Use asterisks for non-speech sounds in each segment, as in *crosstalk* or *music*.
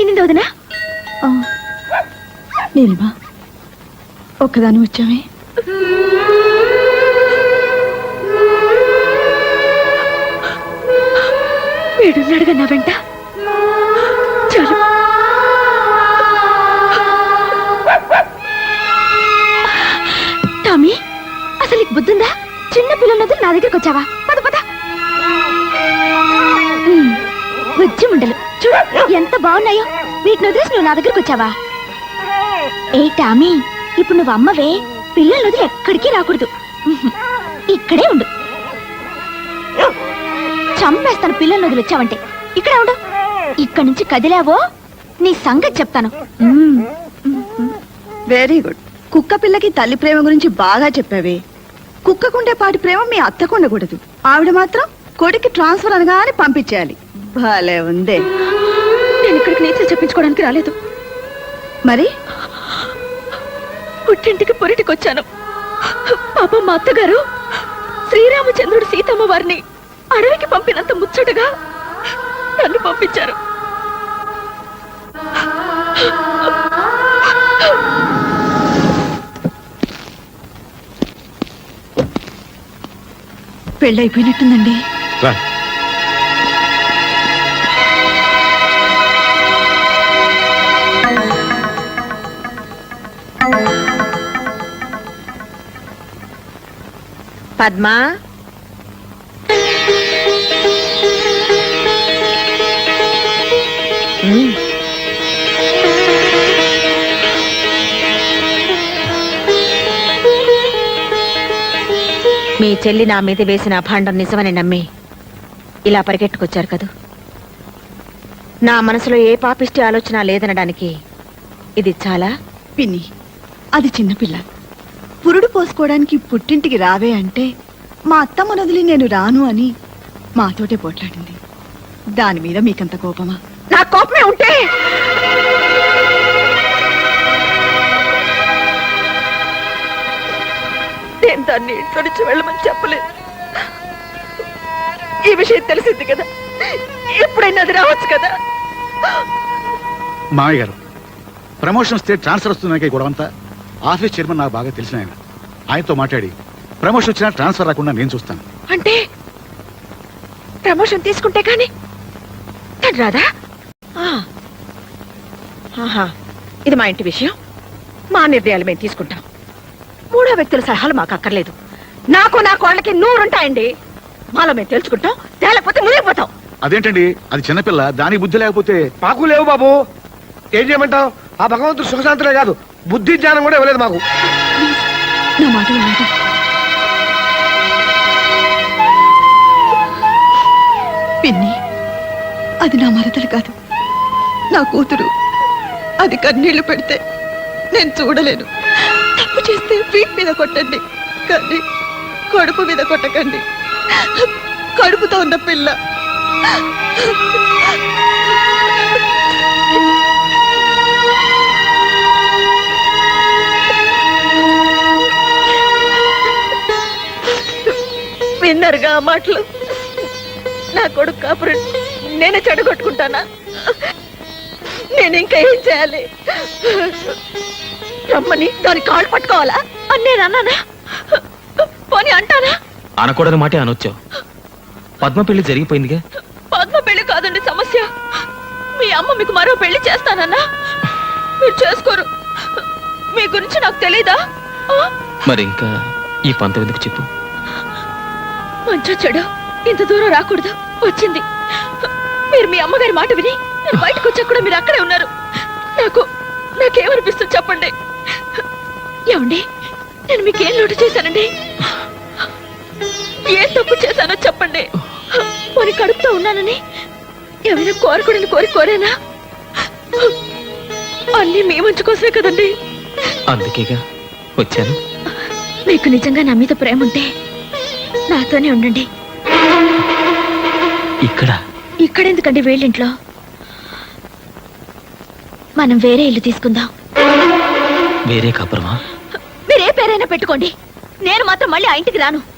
ఎన్నింది వదినా? నీలిమా ఒక్కదాని వచ్చామే. వీడున్నాడుగా నా వెంట? చాలు. టామీ అసలు నీకు బుద్ధుందా? చిన్న పిల్లలతో నా దగ్గరకు వచ్చావా పద పద. ముండలు చూడు ఎంత బాగున్నాయో? వీటిని వదిలేసి నువ్వు నా దగ్గరకు వచ్చావా? ఏ టామీ ఇప్పుడు నువ్వు అమ్మవే. పిల్లలు వదిలి ఎక్కడికి రాకూడదు. ఇక్కడే ఉండు. చంపేస్తాను పిల్లల్ని వదిలి వచ్చావంటే. ఇక్కడే ఉండు. ఇక్కడి నుంచి కదిలావో నీ సంగతి చెప్తాను. వెరీ గుడ్ కుక్క పిల్లకి తల్లి ప్రేమ గురించి బాగా చెప్పావే. కుక్కకుండే పాటి ప్రేమ మీ అత్తకుండకూడదు. ఆవిడ మాత్రం కొడుక్కి ట్రాన్స్ఫర్ అనగానే పంపించేయాలి. భలే ఉందే. నేను ఇక్కడికి నీతులు చెప్పించుకోవడానికి రాలేదు. మరి? పుట్టింటికి పొరిటికి వచ్చాను పాప మా అత్తగారు శ్రీరామచంద్రుడు సీతమ్మ వారిని అడవికి పంపినంత ముచ్చటగా నన్ను పంపించారు. పెళ్ళైపోయినట్టుందండి. రా పద్మా. మీ చెల్లి నా మీద వేసిన అభాండం నిజమని నమ్మి ఇలా పరిగెట్టుకొచ్చారు కదూ. నా మనసులో ఏ పాపిష్టి ఆలోచన లేదనడానికి ఇది చాలా పిన్ని అది చిన్నపిల్ల పురుడు పోసుకోవడానికి పుట్టింటికి రావే అంటే మా అత్తమ్మ వదిలి నేను రాను అని మాతోటే పోట్లాడింది. దాని మీద మీకంత కోపమా? నా కోపమే ఉంటే! నేను దాన్ని ఇంట్లో నుంచి వెళ్ళమని చెప్పలేదు. ఈ విషయం తెలిసింది కదా. ఎప్పుడైనా అది రావచ్చు కదా. మామయ్య గారు ప్రమోషన్ వస్తే ట్రాన్స్ఫర్ వస్తున్నాయి గొడవంతా ఆఫీస్ చైర్మన్ నాకు బాగా తెలిసిన ఆయన. ఆయనతో మాట్లాడి ప్రమోషన్ వచ్చినా ట్రాన్స్ఫర్ రాకుండా నేను చూస్తాను. అంటే ప్రమోషన్ తీసుకుంటే కానీ తను రాదా? ఆ. ఆహా ఇది మా ఇంటి విషయం. మా నిర్ణయాలు మేము తీసుకుంటాం. మూడో వ్యక్తుల సలహాలు మాకు అక్కర్లేదు. నాకు నా కోళ్ళకి నూరుంటాయండి. మాలో మేము తెలుసుకుంటాం తేలేకపోతే మునిగిపోతాం. అదేంటండి? అది చిన్నపిల్ల దాని బుద్ధి లేకపోతే? మాకు లేవు బాబు. ఏం చేయమంటావు? ఆ భగవంతుడు సుఖశాంతులే కాదు. బుద్ధి జ్ఞానం కూడా ఇవ్వలేదు మాకు. నా మాట వినండి. పిన్ని అది నా మరదలు కాదు. నా కూతురు. అది కన్నీళ్ళు పెడితే నేను చూడలేను. తప్పు చేస్తే వీట్ మీద కొట్టండి. కానీ కడుపు మీద కొట్టకండి. కడుపుతో ఉన్న పిల్ల. విన్నరుగా ఆ మాటలు? నా కొడుకు కాపురం నేనే చెడగొట్టుకుంటానా? నేను ఇంకా ఏం చేయాలి? రమ్మని దాని కాళ్ళు పట్టుకోవాలా? అని నేను అన్నానా అనకూడని మాటే అనొచ్చావు పద్మ పెళ్ళి జరిగిపోయిందిగా? పద్మ పెళ్ళి కాదండి సమస్య. మీ అమ్మ మీకు మరో పెళ్ళి చేస్తానన్నా. మీరు చేసుకోరు. మీ గురించి నాకు తెలీదా? మరి ఇంకా ఈ పంతం ఎందుకు చెప్పు? మంచో చెడు ఇంత దూరం రాకూడదు. వచ్చింది. మీరు మీ అమ్మగారి మాట విని నేను బయటకు వచ్చా కూడా మీరు అక్కడే ఉన్నారు. నాకు నాకేమనిపిస్తుంది చెప్పండి? ఏమండి? నేను మీకేం లోటు చేశానండి? ఏం తప్పు చేశానో చెప్పండి. పోనీ కడుపుతో ఉన్నానని ఏమైనా కోరకూడని కోరి కోరేనా? అన్నీ మీ మంచి కోసమే కదండి. అందుకేగా వచ్చాను. మీకు నిజంగా నా మీద ప్రేమ ఉంటే నాతోనే ఉండండి. ఇక్కడ? ఇక్కడెందుకండి వేళ్ళింట్లో? మనం వేరే ఇల్లు తీసుకుందాం. వేరే కాపురమా? మీరు పేరైనా పెట్టుకోండి. నేను మాత్రం మళ్ళీ ఆ ఇంటికి రాను.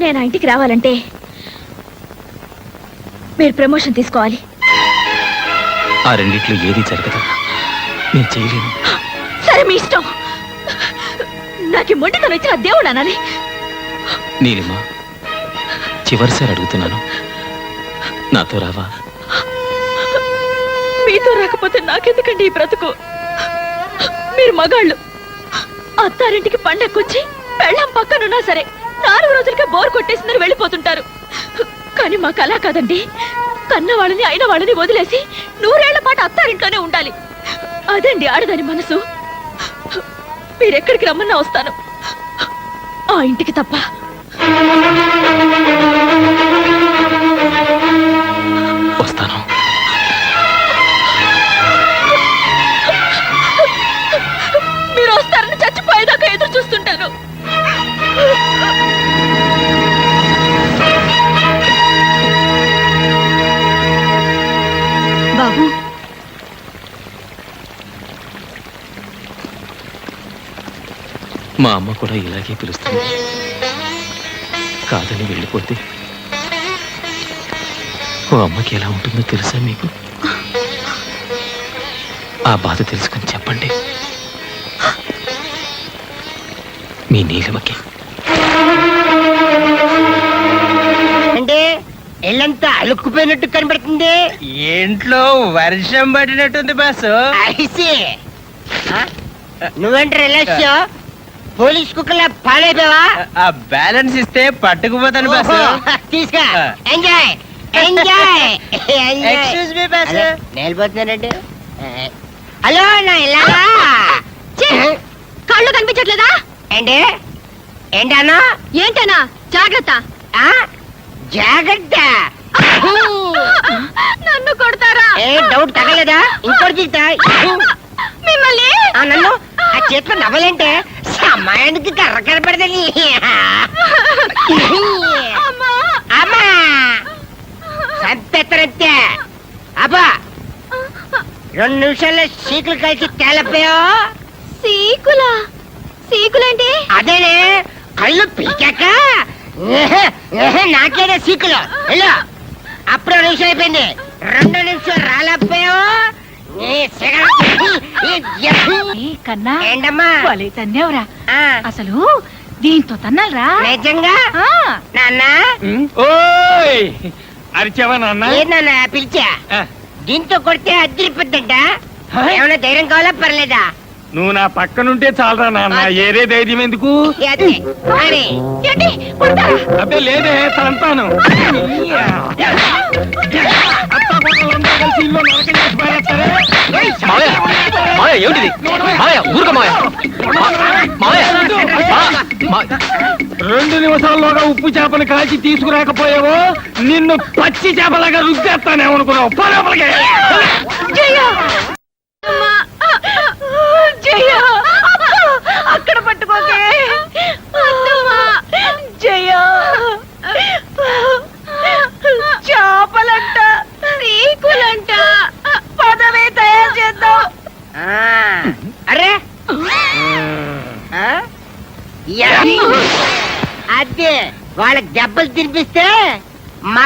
నేను ఆ ఇంటికి రావాలంటే మీరు ప్రమోషన్ తీసుకోవాలి. ఆ రెండిట్లో ఏది జరగదు. నేను చేయలేను. సరే మీ ఇష్టం. నాకు ఈ మొండితనం ఇచ్చిన దేవుడు అనాలి. నీలిమా చివరిసారి అడుగుతున్నాను. నాతో రావా? మీతో రాకపోతే నాకెందుకండి ఈ బ్రతుకు? మీరు మగాళ్ళు. అత్తారింటికి పండక్కొచ్చి పెళ్ళం పక్కనున్నా సరే. నాలుగు రోజులకే బోర్ కొట్టేసిందని వెళ్ళిపోతుంటారు. కానీ మాకు అలా కాదండి. కన్న వాళ్ళని అయిన వాళ్ళని వదిలేసి నూరేళ్ళ పాటు అత్తారింట్లోనే ఉండాలి. అదండి ఆడదాని మనసు. మీరెక్కడికి రమ్మన్నా వస్తాను. ఆ ఇంటికి తప్ప. వస్తాను. మీరు వస్తారని చచ్చిపోయేదాకా ఎదురు చూస్తుంటాను. మా అమ్మ కూడా ఇలాగే పిలుస్తుంది. కాదని వెళ్ళిపోతే ఓ అమ్మకి ఎలా ఉంటుందో తెలుసా మీకు? ఆ బాధ తెలుసుకుని చెప్పండి. మీ నీలిమకి. అంటే ఇల్లంతా అలుక్కుపోయినట్టు కనబడుతుంది? ఇంట్లో వర్షం పడినట్టుంది బాసు. ఐసి నువ్వేంటి రిలాక్స్? పోలీస్ కుక్కలా పాడైపోయావా? ఆ బ్యాలెన్స్ ఇస్తే పట్టుకుపోతాను బాసు. తీసుకో. Enjoy enjoy excuse me boss. నేలిపోతున్నారండి hello నా ఇలాగా కళ్ళు కనిపించట్లేదా? ఏంటి? ఏంటన్నా? ఏంటనా జాగ్రత్త. ఆ? జాగ్రత్త. నన్ను కొడతారా? ఏ డౌట్ తగలేదా? ఇంకోటి తీస్తా మిమ్మల్ని? ఆ, నన్ను? ఆ చేతిలో నవ్వలేంటే? సమయానికి కర్ర కనపడదని అమ్మా. సంపెత్తనంతే అబ్బా. రెండు నిమిషాల్లో సీకులు కలిసి తేలపోయా సీకులా? సీకులేంటి? అదేనే కళ్ళు పీకాక. నాకేనే సీకులు. వెళ్ళు. అప్పుడు నిమిషం అయిపోయింది. రెండు నిమిషం రాలేకపోయావు. కన్నా! తన్నేవరా. అసలు దీంతో తన్నాలరా? నిజంగా? ఆ, నాన్న? ఓయ్! అరిచావా నాన్న? ఏంటన్నా పిలిచా? దీంతో కొడితే అద్దరిపోద్దంట హా? ఏమైనా ధైర్యం కావాలా? పర్లేదా? నువ్వు నా పక్కనుంటే చాలరా నాన్న. ఏరే ధైర్యం ఎందుకు? అబ్బే లేదే అత్తాకోడళ్ళందరూ కలిసి ఇల్లు నరకం చేసి పారేస్తారే. ఏయ్, మావయ్య మావయ్య ఏమిటిది? మావయ్య ఊరుక మావయ్య మావయ్య రెండు నిమిషాల్లోగా ఉప్పు చేపను కాల్చి తీసుకురాకపోయావో నిన్ను పచ్చి చేపలాగా రుద్దేస్తానేమనుకున్నావు? పరపలకే జయ! జయ!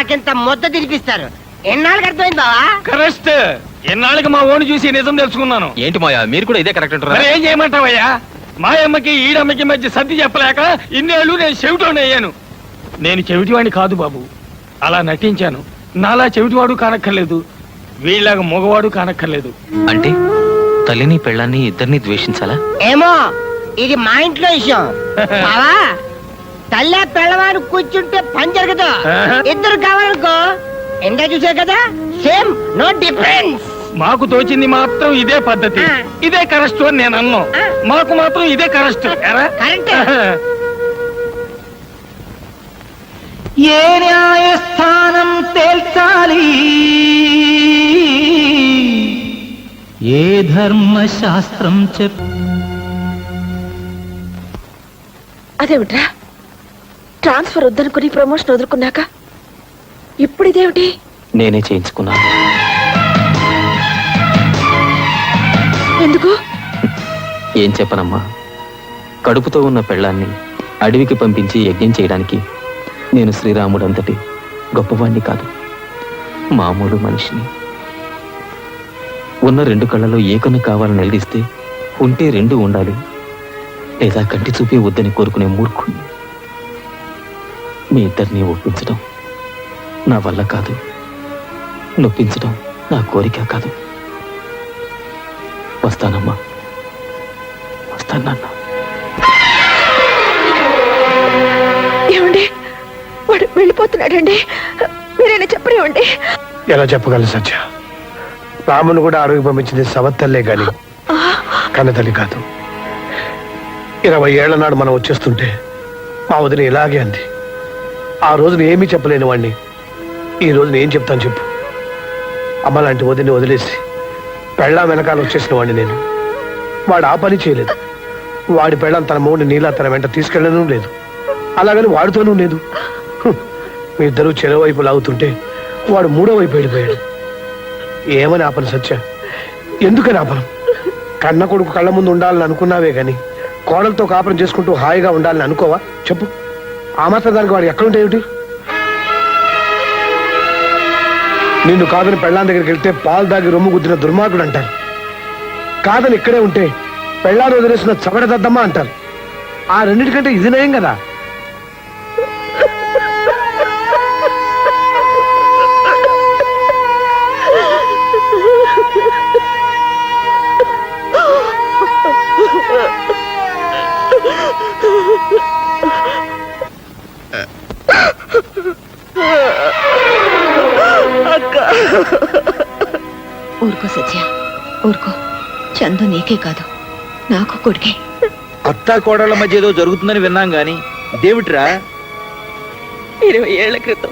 మాకింత ముద్ద తినిపిస్తారు. ఎన్నాళ్ళకి అర్థమైంది బావా? కరెక్ట్. ఎన్నాళ్ళకి మా ఓని చూసి నిజం తెలుసుకున్నాను. ఏంటి మావయ్య మీరు కూడా ఇదే కరెక్ట్ అంటారా మరి ఏం చేయమంటావయ్యా? మా అమ్మకి ఈడమ్మకి మధ్య సర్ది చెప్పలేక ఇన్నేళ్ళు నేను చెవిటోని అయ్యాను. నేను చెవిటివాడిని కాదు బాబు. అలా నటించాను. నాలా చెవిటివాడు కానక్కర్లేదు. వీళ్ళగా మగవాడు కానక్కర్లేదు. అంటే తల్లిని పెళ్ళాన్ని ఇద్దరిని ద్వేషించాలా? ఏమో ఇది మా ఇంట్లో విషయం. *laughs* బావా తల్లే పిల్లవాడు కూర్చుంటే పని జరగదు. ఇద్దరు కావాలనుకో ఎండా చూసే కదా? Same no difference. మాకు తోచింది మాత్రం ఇదే పద్ధతి. ఇదే కరెస్ట్ అని నేను అన్నాను ఆ. మాకు మాత్రం ఇదే కరెస్ట్. ఏ న్యాయస్థానం తేల్చాలి? ఏ ధర్మశాస్త్రం చెప్ అదేమిట్రా? ట్రాన్స్ఫర్ వద్దనుకుని ప్రమోషన్ వదులుకున్నాక ఇప్పుడు ఇదేమిటి? నేనే చేయించుకున్నాను. ఎందుకు? ఏం చెప్పనమ్మా? కడుపుతో ఉన్న పెళ్ళాన్ని అడవికి పంపించి యజ్ఞం చేయడానికి నేను శ్రీరాముడు అంతటి గొప్పవాణ్ణి కాదు మామూలు మనిషిని. ఉన్న రెండు కళ్ళలో ఏ కన్ను కావాలని నిలదీస్తే ఉంటే రెండు ఉండాలి. లేదా కంటి చూపే వద్దని కోరుకునే మూర్ఖుణ్ణి. మీ ఇద్దరిని ఒప్పించడం నా వల్ల కాదు. నొప్పించడం నా కోరిక కాదు. వస్తానమ్మా. వస్తాను నాన్న ఏమండి? వాడు వెళ్ళిపోతున్నాడండి. మీరైనా చెప్పనివ్వండి ఎలా చెప్పగలను సత్య? రామును కూడా అడవి పంపించింది సవత్తల్లే గాని కన్నతల్లి కాదు. ఇరవై ఏళ్ళ నాడు మనం వచ్చేస్తుంటే మా వదిన ఇలాగే అంది. ఆ రోజున ఏమీ చెప్పలేని వాడిని ఈ రోజున ఏం చెప్తాను చెప్పు. అమ్మ లాంటి వదిలిని వదిలేసి పెళ్ళాం వెనకాల వచ్చేసిన వాడిని నేను. వాడు ఆ పని చేయలేదు. వాడి పెళ్ళాం తన మూడిని నీలా తన వెంట తీసుకెళ్ళడం లేదు. అలాగని వాడితోనూ లేదు. మీ ఇద్దరు చెరో వైపు లాగుతుంటే వాడు మూడో వైపు వెళ్ళిపోయాడు. ఏమని ఆపను సత్య? ఎందుకని ఆపను కన్న కొడుకు కళ్ళ ముందు ఉండాలని అనుకున్నావే కానీ కోడలతో కాపురం చేసుకుంటూ హాయిగా ఉండాలని అనుకోవా? చెప్పు. ఆ మాత్రం దానికి వాడు ఎక్కడుంటే ఏమిటి? నిన్ను కాదని పెళ్ళాం దగ్గరికి వెళ్తే పాలు దాగి రొమ్ము గుద్దిన దుర్మార్గుడు అంటారు. కాదని ఇక్కడే ఉంటే పెళ్ళాన్ని వదిలేసిన చవడదద్దమ్మా అంటారు. ఆ రెండింటికంటే ఇది నయం కదా. ఊరుకో సత్య. ఊరుకో. చందు నీకే కాదు. నాకు కొడుకే. అత్త కోడళ్ళ మధ్య ఏదో జరుగుతుందని విన్నాం గాని దేవుట్రా ఇరవై ఏళ్ళ క్రితం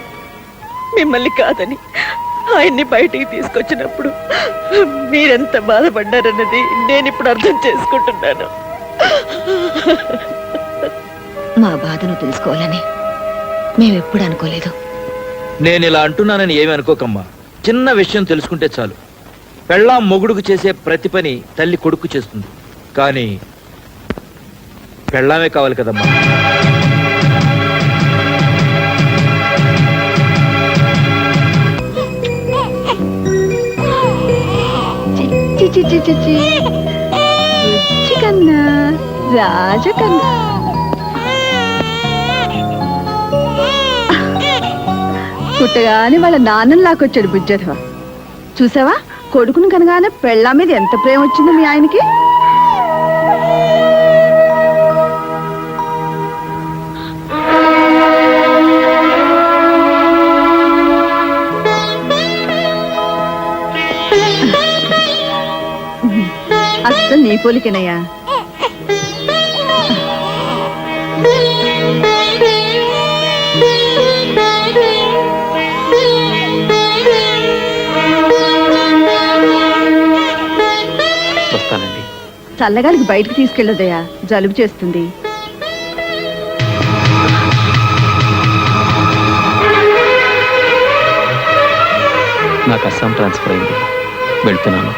మిమ్మల్ని కాదని ఆయన్ని బయటికి తీసుకొచ్చినప్పుడు మీరెంత బాధపడ్డారన్నది నేను ఇప్పుడు అర్థం చేసుకుంటున్నాను. మా బాధను తెలుసుకోవాలని మేమెప్పుడు అనుకోలేదు. నేను ఇలా అంటున్నానని ఏమి అనుకోకమ్మా. చిన్న విషయం తెలుసుకుంటే చాలు. పెళ్ళాం మొగుడుకు చేసే ప్రతి పని తల్లి కొడుకు చేస్తుంది. కానీ పెళ్ళామే కావాలి కదమ్మా. చిచ్చి చిచ్చి కన్నా పుట్టగానే వాళ్ళ నాన్నని లాకొచ్చాడు బుజ్జధవ. చూసావా? కొడుకుని కనగానే పెళ్ళ మీద ఎంత ప్రేమ వచ్చిందో మీ ఆయనకి? అస్సలు నీ పోలికేనయ్యా. చల్లగాలికి బయటకు తీసుకెళ్ళదయ్యా. జలుబు చేస్తుంది. నాకు అస్సాం ట్రాన్స్ఫర్ అయింది. వెళ్తున్నాను.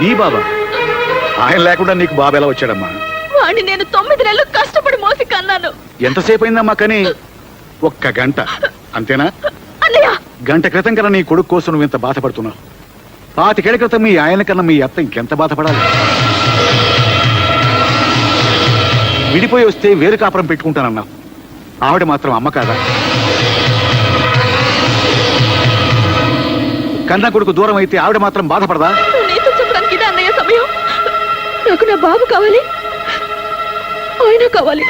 నీ బాబా ఆయన లేకుండా నీకు బాబు ఎలా వచ్చాడమ్మా? వాడిని నేను తొమ్మిది నెలలు కష్టపడి మోసి కన్నాను. ఎంతసేపు అయిందమ్మా కానీ? ఒక్క గంట. అంతేనా? గంట క్రితం కన్నా నీ కొడుకు కోసం నువ్వు ఇంత బాధపడుతున్నావు. పాతికేళ్ళ క్రితం మీ ఆయన కన్నా మీ అత్త ఇంకెంత బాధపడాలి? విడిపోయి వస్తే వేరు కాపురం పెట్టుకుంటానన్నావు. ఆవిడ మాత్రం అమ్మ కాదా? కన్నా కొడుకు దూరం అయితే ఆవిడ మాత్రం బాధపడదా? నాకు నా బాబు కావాలి. ఆయన కావాలి.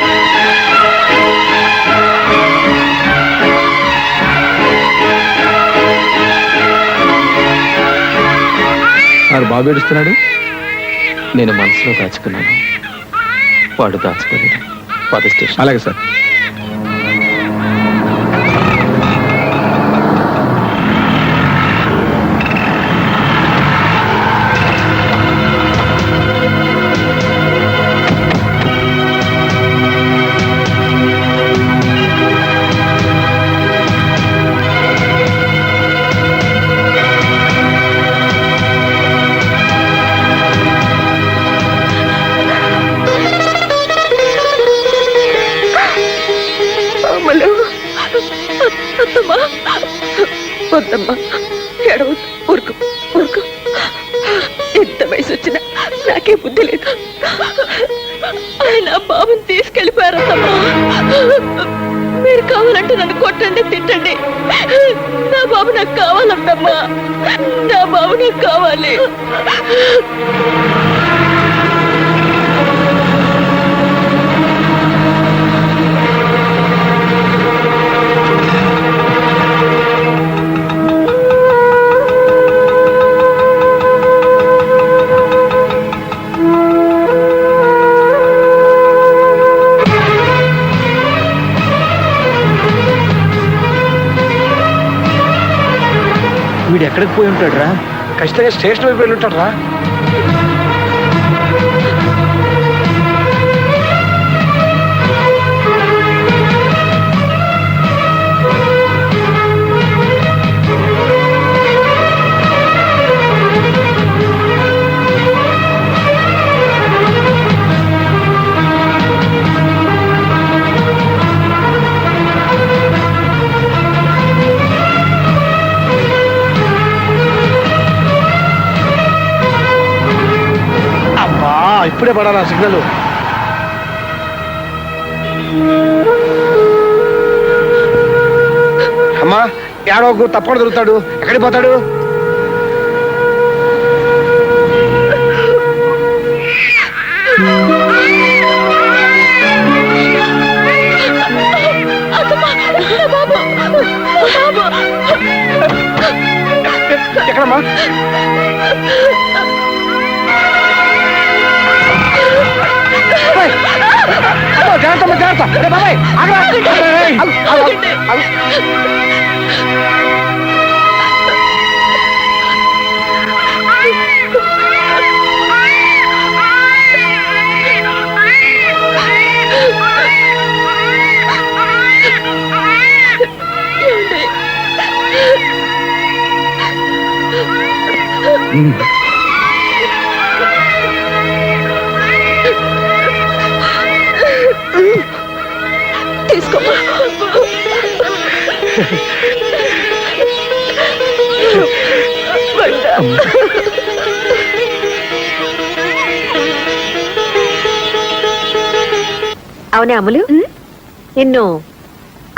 వాడు బాబు ఏడుస్తున్నాడు? నేను మనసులో దాచుకున్నాను. వాడు దాచుకోలేడు పద స్టేషన్. అలాగే సార్. వద్దమ్మా. వద్దమ్మా. ఎడవద్దు ఊరుకు. ఎంత వయసు వచ్చినా నాకే బుద్ధి లేదు. ఆయన బాబుని తీసుకెళ్ళిపోయారమ్మా మీరు కావాలంటే నన్ను కొట్టండి తిట్టండి. నా బాబు నాకు కావాలంటమ్మా. నా బాబు నాకు కావాలి. ఎక్కడికి పోయి ఉంటాడు రా ఖచ్చితంగా స్టేషన్ వైపు వెళ్ళి ఉంటాడు రా ఇప్పుడే పడాలా సిగ్నల్? అమ్మా ఏడవకు తప్పకుండా దొరుకుతాడు. ఎక్కడికి పోతాడు? జాగ్రత్త అవునే అమ్ములు నిన్ను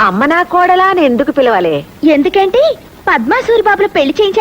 అమ్మ నా కోడలా అని ఎందుకు పిలవాలి? ఎందుకంటే? పద్మా సూరిబాబుల పెళ్ళి చేయించి